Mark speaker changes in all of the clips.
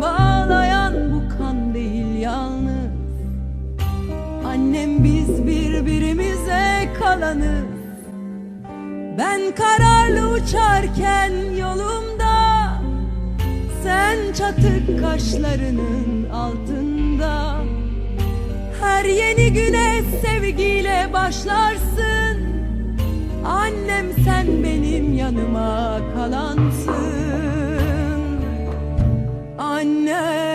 Speaker 1: Bağlayan bu kan değil yalnız. Annem biz birbirimize kalanız. Ben kararlı uçarken yolumda Sen çatık kaşlarının altında. Her yeni güne sevgiyle başlarsın. Annem sen benim yanıma kalansın Annem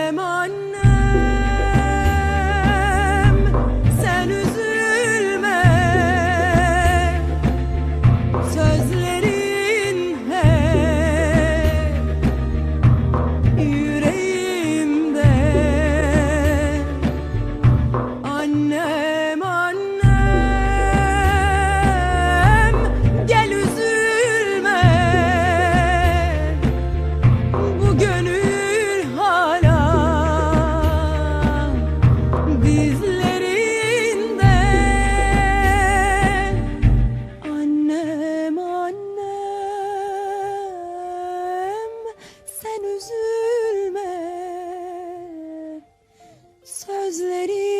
Speaker 1: Those ladies.